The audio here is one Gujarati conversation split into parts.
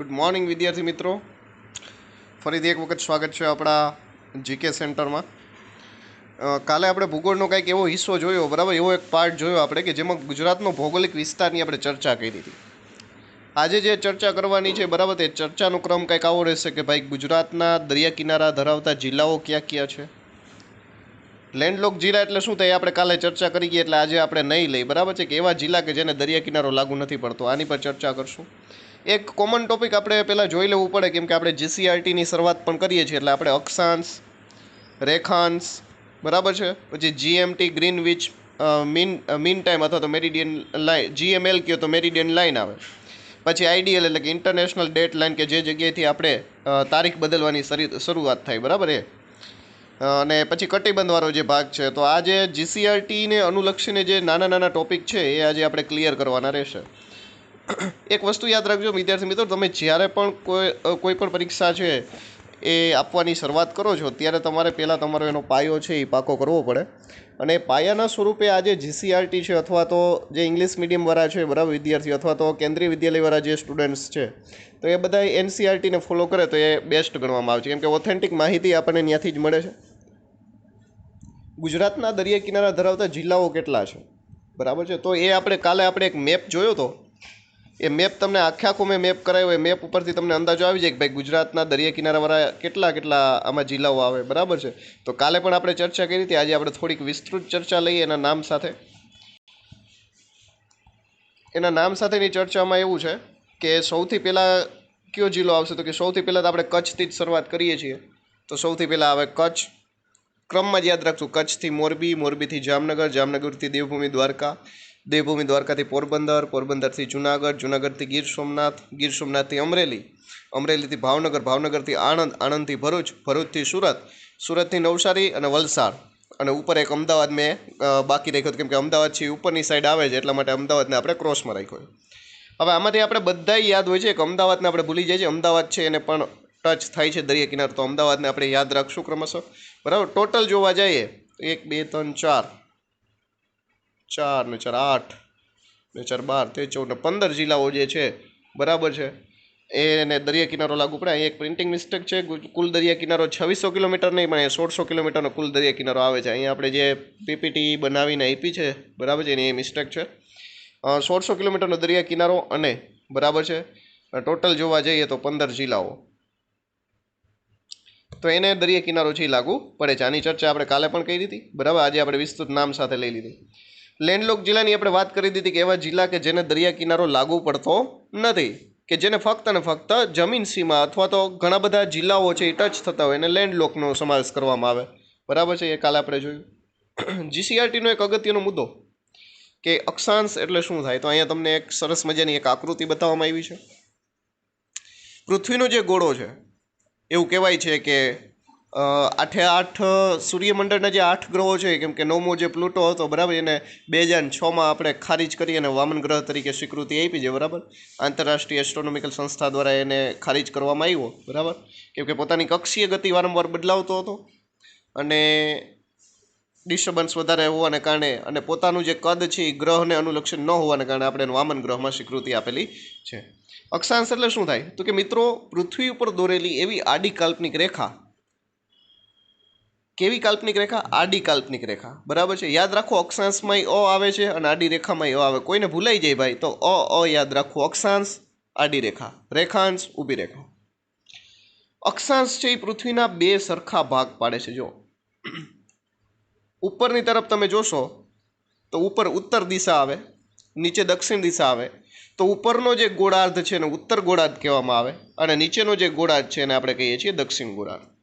ગુડ મોર્નિંગ વિદ્યાર્થી મિત્રો. ફરીથી એક વખત સ્વાગત છે આપણા જીકે સેન્ટરમાં. કાલે આપણે ભૂગોળનો કંઈક એવો હિસ્સો જોયો, બરાબર? એવો એક પાર્ટ જોયો આપણે કે જેમાં ગુજરાતનો ભૌગોલિક વિસ્તારની આપણે ચર્ચા કરી હતી આજે જે ચર્ચા કરવાની છે, બરાબર? તે ચર્ચાનો ક્રમ કંઈક આવો રહેશે કે ભાઈ ગુજરાતના દરિયા કિનારા ધરાવતા જિલ્લાઓ ક્યાં ક્યાં છે? લેન્ડલોક જિલ્લા એટલે શું? થાય આપણે કાલે ચર્ચા કરી ગઈ, એટલે આજે આપણે નહીં લઈ. બરાબર છે? કે એવા જિલ્લા કે જેને દરિયા કિનારો લાગુ નથી પડતો. આની પર ચર્ચા કરશું. એક કોમન ટોપિક આપણે પહેલાં જોઈ લેવું પડે, કેમ કે આપણે જીસીઆરટીની શરૂઆત પણ કરીએ છીએ, એટલે આપણે અક્ષાંશ, રેખાંશ, બરાબર છે? પછી GMT Greenwich mean mean time અથવા તો મેરિડિયન લાઇન જીએમએલ કહો તો મેરિડિયન લાઇન આવે. પછી આઈડીએલ એટલે કે ઇન્ટરનેશનલ ડેટ લાઇન કે જે જગ્યાએથી આપણે તારીખ બદલવાની શરી- શરૂઆત થાય, બરાબર એ? અને પછી કટિબંધવાળો જે ભાગ છે, તો આ જે જીસીઆરટીને અનુલક્ષીને જે નાના નાના ટોપિક છે, એ આજે આપણે ક્લિયર કરવાના રહેશે. એક વસ્તુ યાદ રાખજો, વિદ્યાર્થી મિત્રો, તમે જ્યારે પણ કોઈ કોઈ પણ પરીક્ષા છે એ આપવાની શરૂઆત કરો છો, ત્યારે તમારે પહેલાં તમારો એનો પાયો છે એ પાકો કરવો પડે. અને પાયાના સ્વરૂપે આજે જીસીઆરટી છે અથવા તો જે ઇંગ્લિશ મીડિયમવાળા છે, બરાબર, વિદ્યાર્થીઓ, અથવા તો કેન્દ્રીય વિદ્યાલયવાળા જે સ્ટુડન્ટ્સ છે, તો એ બધા એનસીઆરટીને ફોલો કરે તો એ બેસ્ટ ગણવામાં આવે છે કેમ કે ઓથેન્ટિક માહિતી આપણને ત્યાંથી જ મળે છે. ગુજરાતના દરિયા કિનારા ધરાવતા જિલ્લાઓ કેટલા છે? બરાબર છે? તો એ આપણે કાલે આપણે એક મેપ જોયો તો એ મેપ તમને આખે આખો મેં મેપ કરાયો એ મેપ ઉપરથી તમને અંદાજો આવી જાય કે ભાઈ ગુજરાતના દરિયા કિનારાવાળા કેટલા કેટલા આમાં જિલ્લાઓ આવે, બરાબર છે? તો કાલે પણ આપણે ચર્ચા કરી હતી, આજે આપણે થોડીક વિસ્તૃત ચર્ચા લઈએ એના નામ સાથે. એના નામ સાથેની ચર્ચામાં એવું છે કે સૌથી પહેલાં કયો જિલ્લો આવશે? તો કે સૌથી પહેલાં તો આપણે કચ્છથી જ શરૂઆત કરીએ છીએ. તો સૌથી પહેલાં આવે કચ્છ. ક્રમમાં જ યાદ રાખશું, કચ્છથી મોરબી, મોરબીથી જામનગર, જામનગરથી દેવભૂમિ દ્વારકા. દેવભૂમિ દ્વારકાથી પોરબંદર, પોરબંદરથી જુનાગઢ, જુનાગઢથી ગીર સોમનાથ, ગીર સોમનાથથી અમરેલી, અમરેલીથી ભાવનગર, ભાવનગરથી આણંદ, આણંદથી ભરૂચ, ભરૂચથી સુરત, સુરતથી નવસારી અને વલસાડ. અને ઉપર એક અમદાવાદ મેં બાકી રાખ્યો કેમ કે અમદાવાદ છે ઉપરની સાઈડ આવે છે, એટલા માટે અમદાવાદને આપણે ક્રોસમાં રાખ્યો હવે આમાંથી આપણે બધાય યાદ હોય છે કે અમદાવાદને આપણે ભૂલી જઈએ છીએ. અમદાવાદ છે એને પણ ટચ થાય છે દરિયા કિનારે તો અમદાવાદને આપણે યાદ રાખશું ક્રમશઃ. બરાબર? ટોટલ જોવા જઈએ, એક, બે, ત્રણ, ચાર. ચાર ને ચાર આઠ ને ચાર બાર, તે ચૌદ ને પંદર જિલ્લાઓ જે છે, બરાબર છે. એને દરિયા કિનારો લાગુ પડે. અહીં એક પ્રિન્ટિંગ મિસ્ટેક છે. કુલ દરિયા કિનારો છવ્વીસો કિલોમીટર નહીં, પણ સોળસો કિલોમીટરનો કુલ દરિયા કિનારો આવે છે. અહીંયા આપણે જે પીપીટી બનાવીને આપી છે, બરાબર છે, એની એ મિસ્ટેક છે. સોળસો કિલોમીટરનો દરિયા કિનારો અને, બરાબર છે. ટોટલ જોવા જઈએ તો પંદર જિલ્લાઓ. તો એને દરિયા કિનારો છે લાગુ પડે છે. આની ચર્ચા આપણે કાલે પણ કરી હતી. બરાબર? આજે આપણે વિસ્તૃત નામ સાથે લઈ લીધી. લેન્ડલોક જિલ્લાની આપણે વાત કરી દીધી કે એવા જિલ્લા કે જેને દરિયા કિનારો લાગુ પડતો નથી, કે જેને ફક્ત અને ફક્ત જમીન સીમા અથવા તો ઘણા બધા જિલ્લાઓ છે એ ટચ થતા હોય એને લેન્ડલોકનો સમાવેશ કરવામાં આવે. બરાબર છે, એ કાલે આપણે જોયું. જીસીઆરટીનો એક અગત્યનો મુદ્દો કે અક્ષાંશ એટલે શું થાય? તો અહીંયા તમને એક સરસ મજાની એક આકૃતિ બતાવવામાં આવી છે. પૃથ્વીનો જે ગોળો છે, એવું કહેવાય છે કે આઠે આઠ સૂર્યમંડળના જે આઠ ગ્રહો છે, કેમ કે નવમો જે પ્લુટો હતો, બરાબર, એને બે હજાર છમાં આપણે ખારીજ કરી અને વામન ગ્રહ તરીકે સ્વીકૃતિ આપી છે, બરાબર? આંતરરાષ્ટ્રીય એસ્ટ્રોનોમિકલ સંસ્થા દ્વારા એને ખારીજ કરવામાં આવ્યો, બરાબર? કેમ કે પોતાની કક્ષીય ગતિ વારંવાર બદલાવતો હતો અને ડિસ્ટર્બન્સ વધારે હોવાને કારણે અને પોતાનું જે કદ છે, એ ગ્રહને અનુલક્ષણ ન હોવાને કારણે આપણે વામન ગ્રહમાં સ્વીકૃતિ આપેલી છે. અક્ષાંશ એટલે શું થાય? તો કે મિત્રો, પૃથ્વી ઉપર દોરેલી એવી આડી કાલ્પનિક રેખા કેવી કાલ્પનિક રેખા? આડી કાલ્પનિક રેખા. બરાબર છે? યાદ રાખો, અક્ષાંશમાં અ આવે છે અને આડી રેખામાં અ આવે. કોઈને ભૂલાઈ જાય ભાઈ, તો અ અ યાદ રાખો. અક્ષાંશ, આડી રેખા. રેખાંશ, ઊભી રેખા. અક્ષાંશ છે એ પૃથ્વીના બે સરખા ભાગ પાડે છે. જો, ઉપરની તરફ તમે જોશો, તો ઉપર ઉત્તર દિશા આવે, નીચે દક્ષિણ દિશા આવે. તો ઉપરનો જે ગોળાર્ધ છે એને ઉત્તર ગોળાર્ધ કહેવામાં આવે અને નીચેનો જે ગોળાર્ધ છે એને આપણે કહીએ છીએ દક્ષિણ ગોળાર્ધ.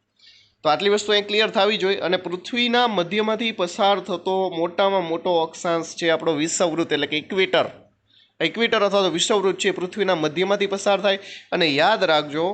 તો આટલી વસ્તુ અહીં ક્લિયર થવી જોઈએ અને પૃથ્વીના મધ્યમાંથી પસાર થતો મોટામાં મોટો અક્ષાંશ છે આપણો વિષવવૃત્ત એટલે કે ઇક્વેટર ઇક્વેટર અથવા તો વિષવવૃત્ત છે પૃથ્વીના મધ્યમાંથી પસાર થાય અને યાદ રાખજો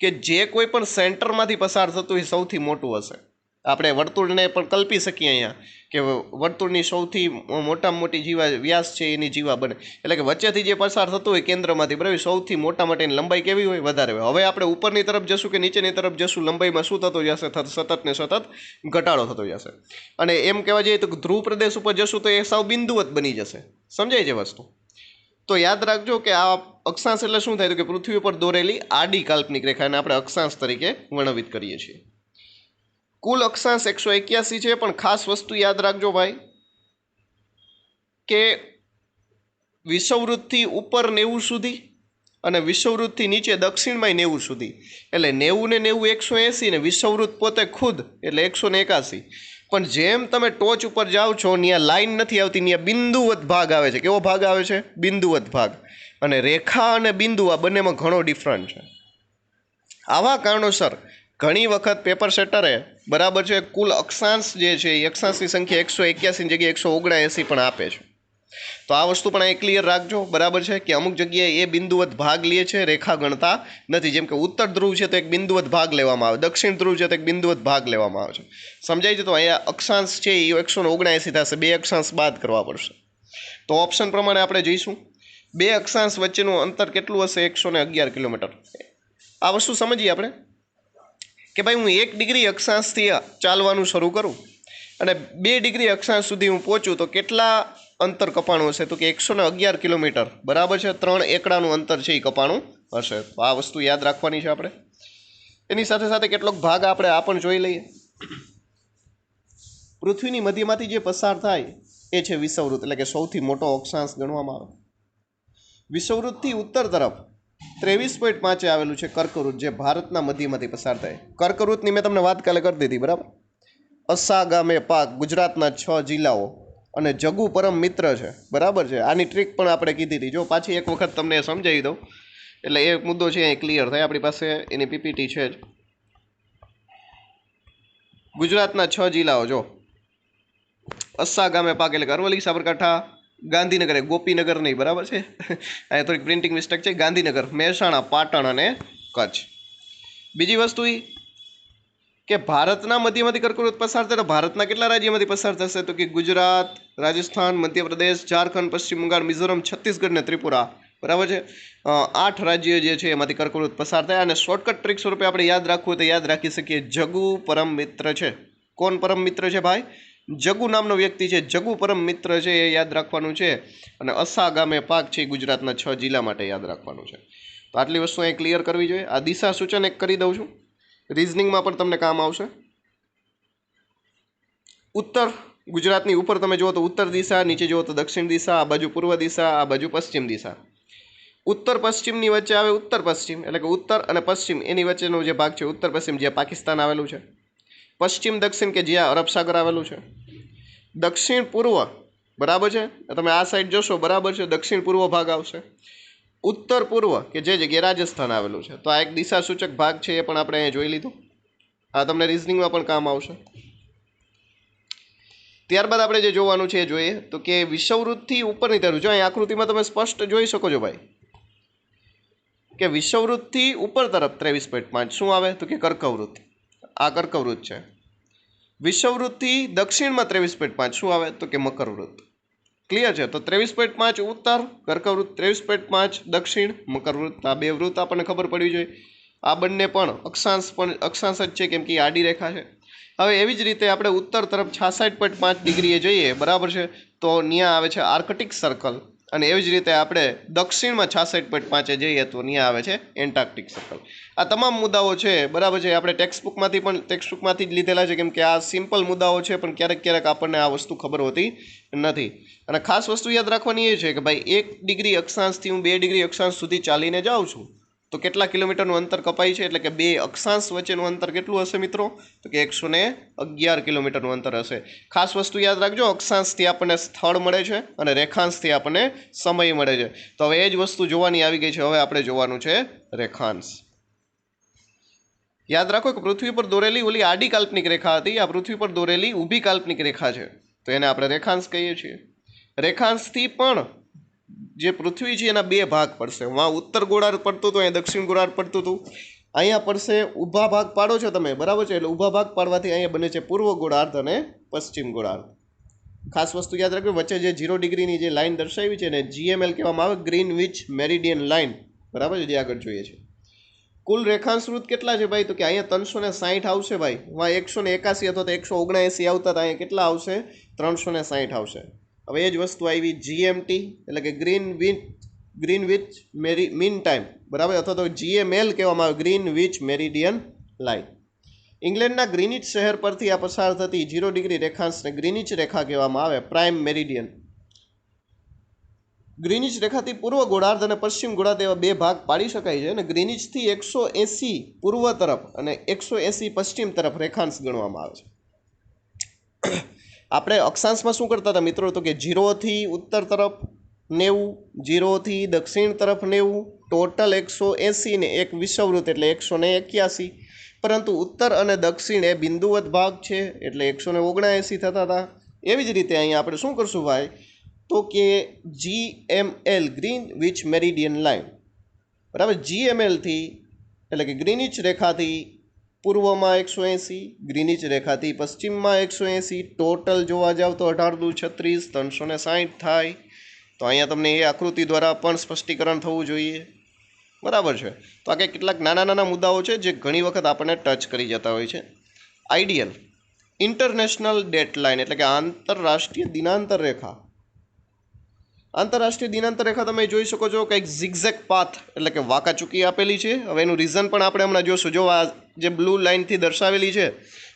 કે જે કોઈ પણ સેન્ટરમાંથી પસાર થતું એ સૌથી મોટું હશે. આપણે વર્તુળને પણ કલ્પી શકીએ અહીંયા, કે વર્તુળની સૌથી મોટામાં મોટી જીવા વ્યાસ છે, એની જીવા બને. એટલે કે વચ્ચેથી જે પસાર થતું હોય કેન્દ્રમાંથી, બરાબર? સૌથી મોટા માટેની લંબાઈ કેવી હોય? વધારે હોય. હવે આપણે ઉપરની તરફ જશું કે નીચેની તરફ જશું? લંબાઈમાં શું થતું જશે? સતત ને સતત ઘટાડો થતો જશે. અને એમ કહેવા જઈએ તો ધ્રુવ પ્રદેશ ઉપર જશું તો એ સાવ બિંદુવત બની જશે. સમજાય છે વસ્તુ? તો યાદ રાખજો કે આ અક્ષાંશ એટલે શું થાય? તો કે પૃથ્વી ઉપર દોરેલી આડી કાલ્પનિક રેખાને આપણે અક્ષાંશ તરીકે વર્ણવિત કરીએ છીએ. કુલ અક્ષાંશ એકસો એક્યાસી છે, પણ ખાસ વસ્તુ યાદ રાખજો ભાઈ, કે વિષુવવૃત્તથી ઉપર નેવું સુધી અને વિષુવવૃત્તથી નીચે દક્ષિણમાંય નેવું સુધી. એટલે નેવું ને નેવું એકસો એંસી ને વિષુવવૃત્ત પોતે ખુદ, એટલે એકસો ને એકાસી. પણ જેમ તમે ટોચ ઉપર જાઓ છો ત્યાં લાઈન નથી આવતી ત્યાં બિંદુવત ભાગ આવે છે. કેવો ભાગ આવે છે? બિંદુવત ભાગ. અને રેખા અને બિંદુ આ બંનેમાં ઘણો ડિફરન્ટ છે. આવા કારણોસર ઘણી વખત પેપર સેટરે બરાબર છે, કુલ અક્ષાંશ જે છે એ અક્ષાંશની સંખ્યા એકસો એક્યાસીની જગ્યાએ એકસો ઓગણએંસી પણ આપે છે. તો આ વસ્તુ પણ અહીં ક્લિયર રાખજો, બરાબર છે, કે અમુક જગ્યાએ એ બિંદુવત ભાગ લે છે, રેખા ગણતા નથી. જેમ કે ઉત્તર ધ્રુવ છે તો એક બિંદુવત ભાગ લેવામાં આવે, દક્ષિણ ધ્રુવ છે તો એક બિંદુવત ભાગ લેવામાં આવે છે. સમજાય છે તો અહીંયા અક્ષાંશ છે એ એકસો ઓગણએંસી થશે, બે અક્ષાંશ બાદ કરવા પડશે. તો ઓપ્શન પ્રમાણે આપણે જઈશું. બે અક્ષાંશ વચ્ચેનું અંતર કેટલું હશે? એકસો અગિયાર કિલોમીટર. આ વસ્તુ સમજીએ આપણે? કે ભાઈ હું એક ડિગ્રી અક્ષાંશથી ચાલવાનું શરૂ કરું અને બે ડિગ્રી અક્ષાંશ સુધી હું પહોંચું તો કેટલા અંતર કપાણું હશે? તો કે એકસો ને અગિયાર કિલોમીટર. બરાબર છે? ત્રણ એકડાનું અંતર છે એ કપાણું હશે. તો આ વસ્તુ યાદ રાખવાની છે આપણે. એની સાથે સાથે કેટલોક ભાગ આપણે આ પણ જોઈ લઈએ. પૃથ્વીની મધ્યમાંથી જે પસાર થાય એ છે વિષુવવૃત્ત, એટલે કે સૌથી મોટો અક્ષાંશ ગણવામાં આવે. વિષુવવૃત્તથી ઉત્તર તરફ ત્રેવીસ પોઈન્ટ પાંચે આવેલું છે કર્કવૃત, જે ભારતના મધ્યમાંથી પસાર થાય. કર્કવૃતની મેં તમને વાત કાલે કરી દીધી, બરાબર? અસા ગામે પાક, ગુજરાતના છ જિલ્લાઓ અને જગુ પરમ મિત્ર છે, બરાબર છે? આની ટ્રીક પણ આપણે કીધી હતી. જો પાછી એક વખત તમને સમજાવી દઉં, એટલે એ મુદ્દો છે એ ક્લિયર થાય. આપણી પાસે એની પીપીટી છે જ. ગુજરાતના છ જિલ્લાઓ, જો. અસ્સા ગામે પાક એટલે અરવલ્લી સાબરકાંઠા ગાંધીનગર, એ ગોપીનગર નહીં, બરાબર છે? અહીંયા થોડીક પ્રિન્ટિંગ મિસ્ટેક છે. ગાંધીનગર, મહેસાણા, પાટણ અને કચ્છ. બીજી વસ્તુ એ કે ભારતના મધ્યમાંથી કર્કવૃત પસાર થાય તો ભારતના કેટલા રાજ્યમાંથી પસાર થશે? તો કે ગુજરાત, રાજસ્થાન, મધ્યપ્રદેશ, ઝારખંડ, પશ્ચિમ બંગાળ, મિઝોરમ, છત્તીસગઢ ને ત્રિપુરા. બરાબર છે? આઠ રાજ્યો જે છે એમાંથી કર્કવૃત પસાર થાય અને શોર્ટકટ ટ્રીક સ્વરૂપે આપણે યાદ રાખવું તો યાદ રાખી શકીએ. જગુ પરમ મિત્ર છે. કોણ પરમ મિત્ર છે ભાઈ? જગુ નામનો વ્યક્તિ છે. જગુ પરમ મિત્ર છે એ યાદ રાખવાનું છે. અને અસા ગામે પાક છે ગુજરાતના છ જિલ્લા માટે યાદ રાખવાનું છે. તો આટલી વસ્તુ અહીં ક્લિયર કરવી જોઈએ. આ દિશા સૂચન એક કરી દઉં છું. રિઝનિંગમાં પણ તમને કામ આવશે. ઉત્તર ગુજરાતની ઉપર તમે જુઓ તો ઉત્તર દિશા, નીચે જુઓ તો દક્ષિણ દિશા, આ બાજુ પૂર્વ દિશા, આ બાજુ પશ્ચિમ દિશા. ઉત્તર પશ્ચિમની વચ્ચે આવે ઉત્તર પશ્ચિમ. એટલે કે ઉત્તર અને પશ્ચિમ એની વચ્ચેનો જે ભાગ છે, ઉત્તર પશ્ચિમ જે પાકિસ્તાન આવેલું છે. પશ્ચિમ દક્ષિણ કે જ્યાં અરબ સાગર આવેલું છે? દક્ષિણ પૂર્વ, બરાબર છે? તમે આ સાઈડ જોશો, બરાબર છે? દક્ષિણ પૂર્વ ભાગ આવશે. ઉત્તર પૂર્વ કે જે જગ્યાએ રાજસ્થાન આવેલું છે. તો આ એક દિશા સૂચક ભાગ છે, એ પણ આપણે અહીંયા જોઈ લીધું. આ તમને રિઝનિંગમાં પણ કામ આવશે. ત્યારબાદ આપણે જે જોવાનું છે, એ જોઈએ. તો કે વિષવવૃત્તથી ઉપરની તરફ, જો અહીં આકૃતિમાં તમે સ્પષ્ટ જોઈ શકો છો ભાઈ, કે વિષવવૃત્તથી ઉપર તરફ ત્રેવીસ પોઈન્ટ પાંચ શું આવે? તો કે કર્કવૃત્ત. આ કર્કવૃત્ત છે. વિષવવૃત્તથી દક્ષિણમાં ત્રેવીસ પોઈન્ટ પાંચ શું આવે? તો કે મકરવૃત્ત. ક્લિયર છે? તો ત્રેવીસ પોઈન્ટ પાંચ ઉત્તર, કર્કવૃત્ત ત્રેવીસ પોઈન્ટ પાંચ, દક્ષિણ, મકરવૃત્ત. આ બે વૃત્ત આપણને ખબર પડવી જોઈએ. આ બંને પણ અક્ષાંશ પણ અક્ષાંશ જ છે કેમ કે આડી રેખા છે. હવે એવી જ રીતે આપણે ઉત્તર તરફ છાસઠ પોઈન્ટ પાંચ ડિગ્રીએ જઈએ, બરાબર છે? તો ત્યાં આવે છે આર્કટિક સર્કલ અને એવી જ રીતે આપણે દક્ષિણમાં છાસઠ પોઈન્ટ પાંચે જઈએ તો ત્યાં આવે છે એન્ટાર્કટિક સર્કલ આ તમામ મુદ્દાઓ છે, બરાબર છે, આપણે ટેક્સ્ટબુકમાંથી પણ ટેક્સ્ટબુકમાંથી જ લીધેલા છે, કેમ કે આ સિમ્પલ મુદ્દાઓ છે, પણ ક્યારેક ક્યારેક આપણને આ વસ્તુ ખબર હોતી નથી. અને ખાસ વસ્તુ યાદ રાખવાની એ છે કે ભાઈ એક ડિગ્રી અક્ષાંશથી હું બે ડિગ્રી અક્ષાંશ સુધી ચાલીને જાઉં છું તો કેટલા કિલોમીટરનું અંતર કપાય છે? એટલે કે બે અક્ષાંશ વચ્ચેનું અંતર કેટલું હશે મિત્રો? તો કે એકસો ને અગિયાર કિલોમીટરનું અંતર હશે. ખાસ વસ્તુ યાદ રાખજો, અક્ષાંશથી આપણને સ્થળ મળે છે અને રેખાંશથી આપણને સમય મળે છે. તો હવે એ જ વસ્તુ જોવાની આવી ગઈ છે. હવે આપણે જોવાનું છે રેખાંશ. યાદ રાખો કે પૃથ્વી પર દોરેલી ઓલી આડી કાલ્પનિક રેખા હતી. આ પૃથ્વી પર દોરેલી ઊભી કાલ્પનિક રેખા છે. તો એને આપણે રેખાંશ કહીએ છીએ. રેખાંશથી પણ જે પૃથ્વી છે એના બે ભાગ પડશે. વાં ઉત્તર ગોળાર્ધ પડતું હતું, અહીંયા દક્ષિણ ગોળાર્ધ પડતું હતું. અહીંયા પડશે ઊભા ભાગ પાડો છો તમે, બરાબર છે? એટલે ઊભા ભાગ પાડવાથી અહીંયા બને છે પૂર્વ ગોળાર્ધ અને પશ્ચિમ ગોળાર્ધ. ખાસ વસ્તુ યાદ રાખજો, વચ્ચે જે ઝીરો ડિગ્રીની જે લાઇન દર્શાવી છે ને જીએમએલ કહેવામાં આવે ગ્રીન વિચ મેરિડિયન લાઇન બરાબર છે? જે આગળ જોઈએ છે. કુલ રેખાંશૃત કેટલા છે ભાઈ? તો કે અહીંયા ત્રણસો ને સાહીઠ આવશે ભાઈ. વાં એકસો ને એકાસી અથવા તો એકસો ઓગણએંસી આવતા હતા, અહીંયા કેટલા આવશે? ત્રણસો ને સાહીઠ આવશે. હવે એ જ વસ્તુ આવી જીએમટી એટલે કે ગ્રીન વિચ ગ્રીન વિચ મેરી મીન ટાઈમ બરાબર? અથવા તો જીએમએલ કહેવામાં આવે ગ્રીન વિચ મેરિડિયન લાઇન ઇંગ્લેન્ડના ગ્રીનિચ શહેર પરથી આ પસાર થતી જીરો ડિગ્રી રેખાંશને ગ્રીનિચ રેખા કહેવામાં આવે પ્રાઇમ મેરિડિયન ગ્રીનિચ રેખાથી પૂર્વ ગોળાર્ધ અને પશ્ચિમ ગોળાર્ધ એવા બે ભાગ પાડી શકાય છે અને ગ્રીનિચથી એકસો એંસી પૂર્વ તરફ અને એકસો એંસી પશ્ચિમ તરફ રેખાંશ ગણવામાં આવે છે. આપણે અક્ષાંશમાં શું કરતા હતા મિત્રો? તો કે જીરોથી ઉત્તર તરફ નેવું, જીરોથી દક્ષિણ તરફ નેવું, ટોટલ એકસો એંસી ને એક વિષવવૃત્ત એટલે એકસો ને એક્યાસી. પરંતુ ઉત્તર અને દક્ષિણ એ બિંદુવત ભાગ છે એટલે એકસો ને ઓગણએંસી થતા હતા. એવી જ રીતે અહીંયા આપણે શું કરશું ભાઈ? તો કે G M L, Greenwich meridian line. બરાબર? જી એમ એલથી એટલે કે ગ્રીનિચ રેખાથી પૂર્વમાં એકસો એંસી, ગ્રીનિચ રેખાથી પશ્ચિમમાં એકસો એંસી, ટોટલ જોવા જાવ તો અઢાર દુ છત્રીસ, ત્રણસો ને સાઠ થાય. તો અહીંયા તમને એ આકૃતિ દ્વારા પણ સ્પષ્ટીકરણ થવું જોઈએ. બરાબર છે? તો આ કંઈક કેટલાક નાના નાના મુદ્દાઓ છે જે ઘણી વખત આપણને ટચ કરી જતા હોય છે. આઈડિયલ. ઇન્ટરનેશનલ ડેટલાઇન એટલે કે આંતરરાષ્ટ્રીય દિનાંતર રેખા. આંતરરાષ્ટ્રીય દિનાંતર રેખા તમે જોઈ શકો છો કંઈક ઝિગઝેક પાથ એટલે કે વાકાચૂકી આપેલી છે. હવે એનું રીઝન પણ આપણે હમણાં જોશું. જો આ જે બ્લુ લાઇનથી દર્શાવેલી છે,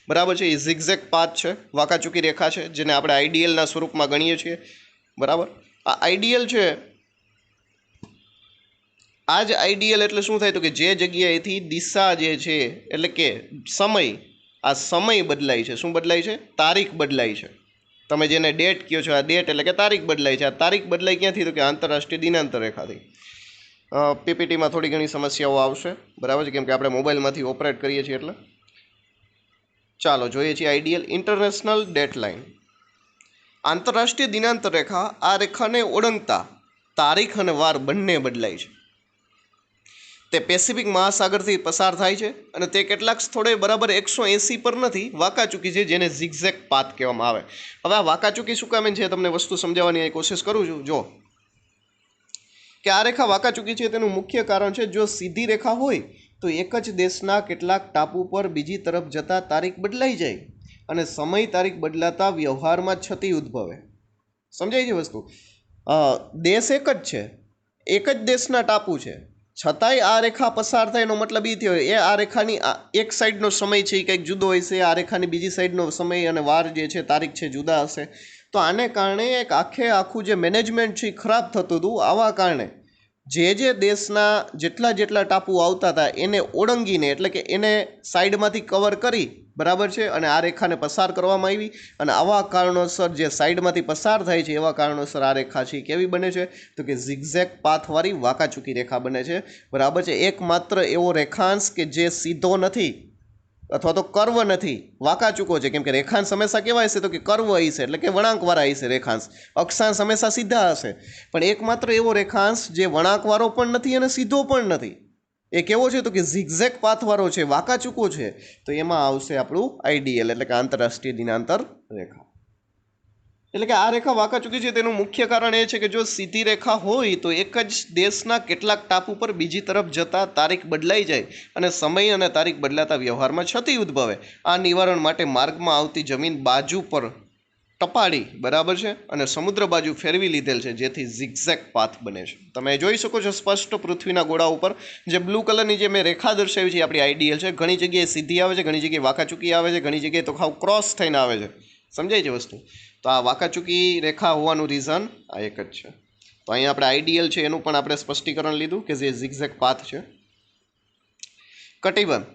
બરાબર છે, એ ઝિગઝેક પાથ છે, વાકાચૂકી રેખા છે, જેને આપણે આઈડિયલના સ્વરૂપમાં ગણીએ છીએ. બરાબર? આ આઈડિયલ છે, આ જ આઈડિયલ એટલે શું થાય તો કે જે જગ્યાએથી દિશા જે છે, એટલે કે સમય, આ સમય બદલાય છે. શું બદલાય છે? તારીખ બદલાય છે. તમે જેને ડેટ કહો છો, આ ડેટ એટલે કે તારીખ બદલાય છે. આ તારીખ બદલાય ક્યાંથી? તો કે આંતરરાષ્ટ્રીય દિનાંતર રેખાથી પીપીટીમાં થોડી ઘણી સમસ્યાઓ આવશે. બરાબર છે? કેમ કે આપણે મોબાઈલમાંથી ઓપરેટ કરીએ છીએ એટલે. ચાલો, જોઈએ છીએ આઈડિયલ ઇન્ટરનેશનલ ડેટ લાઇન આંતરરાષ્ટ્રીય દિનાંતર રેખા આ રેખાને ઓળંગતા તારીખ અને વાર બંને બદલાય છે. તે પેસિફિક મહાસાગરથી પસાર થાય છે અને તે કેટલાક સ્થળોએ બરાબર એકસો એંસી પર નથી, વાકાચૂકી છે, જેને ઝિગઝેક પાથ કહેવામાં આવે. હવે આ વાકાચૂકી શું કામે છે? તમને વસ્તુ સમજાવવાની કોશિશ કરું છું. જો કે આ રેખા વાકાચૂકી છે, તેનું મુખ્ય કારણ છે, જો સીધી રેખા હોય, તો એક જ દેશના કેટલાક ટાપુ પર બીજી તરફ જતા તારીખ બદલાઈ જાય અને સમય તારીખ બદલાતા વ્યવહારમાં છતી ઉદ્ભવે. સમજાય છે વસ્તુ? દેશ એક જ છે. એક જ દેશના ટાપુ છે. છતાંય આ રેખા પસાર થાય એનો મતલબ એ થયો, એ આ રેખાની એક સાઈડનો સમય છે એ કંઈક જુદો હોય છે, આ રેખાની બીજી સાઈડનો સમય અને વાર જે છે, તારીખ છે, જુદા હશે. તો આને કારણે એક આખે આખું જે મેનેજમેન્ટ છે એ ખરાબ થતું હતું, આવા કારણે જે જે દેશના જેટલા જેટલા ટાપુ આવતા હતા, એને ઓળંગીને, એટલે કે એને સાઈડમાંથી કવર કરી, બરાબર છે? અને આ રેખાને પસાર કરવામાં આવી. અને આવા કારણોસર જે સાઈડમાંથી પસાર થાય છે, એવા કારણોસર આ રેખા છે કેવી બને છે? તો કે ઝિગઝેક પાથવાળી વાંકાચૂકી રેખા બને છે. બરાબર છે? એકમાત્ર એવો રેખાંશ કે જે સીધો નથી. અથવા તો કર્વ નથી. વાંકાચૂકો છે. કેમ કે રેખાંશ હંમેશા કેવા હશે તો કે કર્વ હશે એટલે કે વળાંકવાળા હશે રેખાંશ. અક્ષાંશ હંમેશા સીધા હશે. પણ એકમાત્ર એવો રેખાંશ જે વળાંકવાળો પણ નથી અને સીધો પણ નથી. એ કેવો છે તો કે ઝિગઝેક પાથવાળો છે. વાંકાચૂકો છે. તો એમાં આવશે આપણું આઈડીએલ એટલે કે આંતરરાષ્ટ્રીય દિનાંતર રેખા. એટલે કે આ રેખા વાંકાચૂકી છે, તેનું મુખ્ય કારણ એ છે કે જો સીધી રેખા હોય તો એક જ દેશના કેટલાક ટાપુ પર બીજી તરફ જતા તારીખ બદલાઈ જાય અને સમય અને તારીખ બદલાતા વ્યવહારમાં ક્ષતિ ઉદ્ભવે. આ નિવારણ માટે માર્ગમાં આવતી જમીન બાજુ પર ટપાડી, બરાબર છે? અને સમુદ્ર બાજુ ફેરવી લીધેલ છે, જેથી ઝિગઝેક પાથ બને છે. તમે જોઈ શકો છો સ્પષ્ટ પૃથ્વીના ગોળા ઉપર જે બ્લુ કલરની જે મેં રેખા દર્શાવી છે આપણી આઈડિયલ છે. ઘણી જગ્યાએ સીધી આવે છે, ઘણી જગ્યાએ વાંકાચૂકી આવે છે, ઘણી જગ્યાએ તો ખાવ ક્રોસ થઈને આવે છે. સમજાય છે વસ્તુ? તો આ વાંકાચૂકી રેખા હોવાનું રીઝન આ એક જ છે. તો અહીંયા આપણે આઈડિયલ છે એનું પણ આપણે સ્પષ્ટીકરણ લીધું કે જે ઝિગઝેક પાથ છે. કટિબંધ.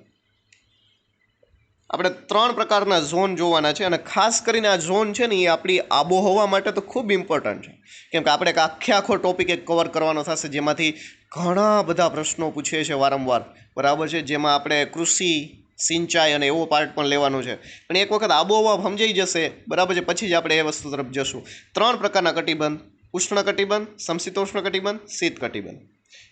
આપણે ત્રણ પ્રકારના ઝોન જોવાના છે અને ખાસ કરીને આ ઝોન છે ને એ આપણી આબોહવા માટે તો ખૂબ ઇમ્પોર્ટન્ટ છે. કેમ કે આપણે એક આખે આખો ટોપિક એક કવર કરવાનો થશે જેમાંથી ઘણા બધા પ્રશ્નો પૂછે છે વારંવાર. બરાબર છે? જેમાં આપણે કૃષિ સિંચાઈ અને એવો પાર્ટ પણ લેવાનો છે. પણ એક વખત આબોહવા સમજાઈ જશે, બરાબર છે, પછી જ આપણે એ વસ્તુ તરફ જશું. ત્રણ પ્રકારના કટિબંધ, ઉષ્ણ કટિબંધ, સમશીતોષ્ણ કટિબંધ, શીત કટિબંધ.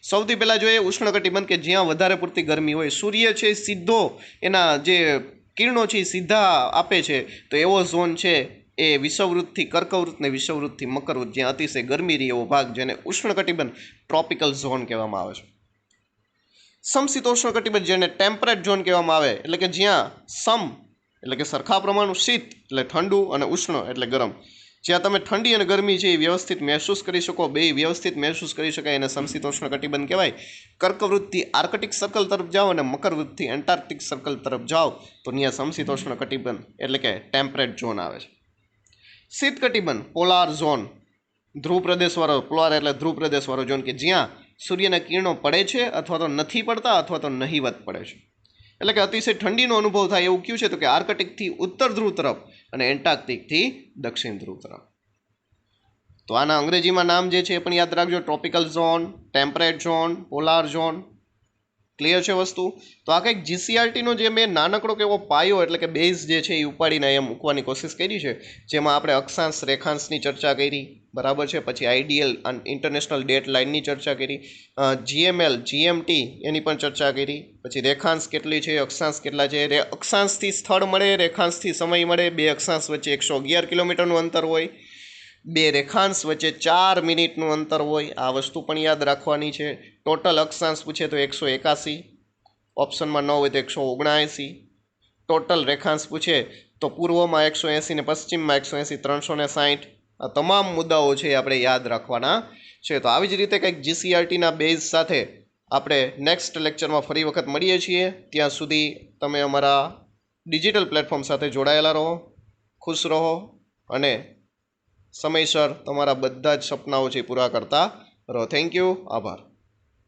સૌથી પહેલાં જોઈએ ઉષ્ણ કટિબંધ કે જ્યાં વધારે પૂરતી ગરમી હોય. સૂર્ય છે સીધો, એના જે કિરણો છે સીધા આપે છે. તો એવો ઝોન છે એ વિષવવૃત્તથી કર્કવૃત્ત ને વિષવવૃત્તથી મકરવૃત્ત, જ્યાં અતિશય ગરમી રહી એવો ભાગ જેને ઉષ્ણકટિબંધ ટ્રોપિકલ ઝોન કહેવામાં આવે છે. સમશીતોષ્ણ કટિબંધ જેને ટેમ્પરેટ ઝોન કહેવામાં આવે, એટલે કે જ્યાં સમ, એટલે કે સરખા પ્રમાણનું શીત, એટલે ઠંડુ અને ઉષ્ણ, એટલે ગરમ. જ્યાં તમે ઠંડી અને ગરમી છે એ વ્યવસ્થિત મહેસૂસ કરી શકો, બે વ્યવસ્થિત મહેસૂસ કરી શકાય એને સમશીતોષ્ણ કટિબંધ કહેવાય. કર્કવૃત્તિ આર્કટિક સર્કલ તરફ જાઓ અને મકરવૃત્તિ એન્ટાર્કટિક સર્કલ તરફ જાઓ, તો ત્યાં સમશીતોષ્ણ કટિબંધ, એટલે કે ટેમ્પરેટ ઝોન આવે છે. શીત કટિબંધ, પોલાર ઝોન, ધ્રુવ પ્રદેશવાળો, પોલાર એટલે ધ્રુવ પ્રદેશવાળો ઝોન કે જ્યાં સૂર્યના કિરણો પડે છે અથવા તો નથી પડતા અથવા તો નહીવત પડે છે. એટલે કે અતિશય ઠંડીનો અનુભવ થાય એવું કયું છે તો કે આર્કટિકથી ઉત્તર ધ્રુવ તરફ અને એન્ટાર્કટિકથી દક્ષિણ ધ્રુવ તરફ. તો આના અંગ્રેજીમાં નામ જે છે એ પણ યાદ રાખજો. Tropical zone temperate zone polar zone clear છે વસ્તુ? તો આ કંઈક જીસીઆરટીનો જે મેં નાનકડો કે એવો પાયો એટલે કે બેઝ જે છે એ ઉપાડીને અહીંયા મૂકવાની કોશિશ કરી છે, જેમાં આપણે અક્ષાંશ, રેખાંશની ચર્ચા કરી, બરાબર છે? પછી આઈડીએલ ઇન્ટરનેશનલ ડેટ લાઇનની ચર્ચા કરી જીએમએલ જીએમટી એની પણ ચર્ચા કરી, પછી રેખાંશ કેટલી છે, અક્ષાંશ કેટલા છે? રે, અક્ષાંશથી સ્થળ મળે, રેખાંશથી સમય મળે, બે અક્ષાંશ વચ્ચે એકસો અગિયાર કિલોમીટરનું અંતર હોય બે રેખાંશ વચ્ચે ચાર મિનિટનું અંતર હોય, આ વસ્તુ પણ યાદ રાખવાની છે. ટોટલ અક્ષાંશ પૂછે તો એકસો એકાસી ઓપ્શનમાં ન હોય તો એકસો ઓગણએંસી ટોટલ રેખાંશ પૂછે તો પૂર્વમાં એકસો એંસી ને પશ્ચિમમાં એકસો એંસી, ત્રણસો ને સાઠ આ તમામ મુદ્દાઓ છે આપણે યાદ રાખવાના છે. તો આવી જ રીતે કંઈક જીસીઆરટીના બેઝ સાથે આપણે નેક્સ્ટ લેક્ચરમાં ફરી વખત મળીએ છીએ. ત્યાં સુધી તમે અમારા ડિજિટલ પ્લેટફોર્મ સાથે જોડાયેલા રહો, ખુશ રહો અને સમયસર તમારા બધા જ સપનાઓ છે પૂરા કરતા રહો. થેન્ક યુ આભાર.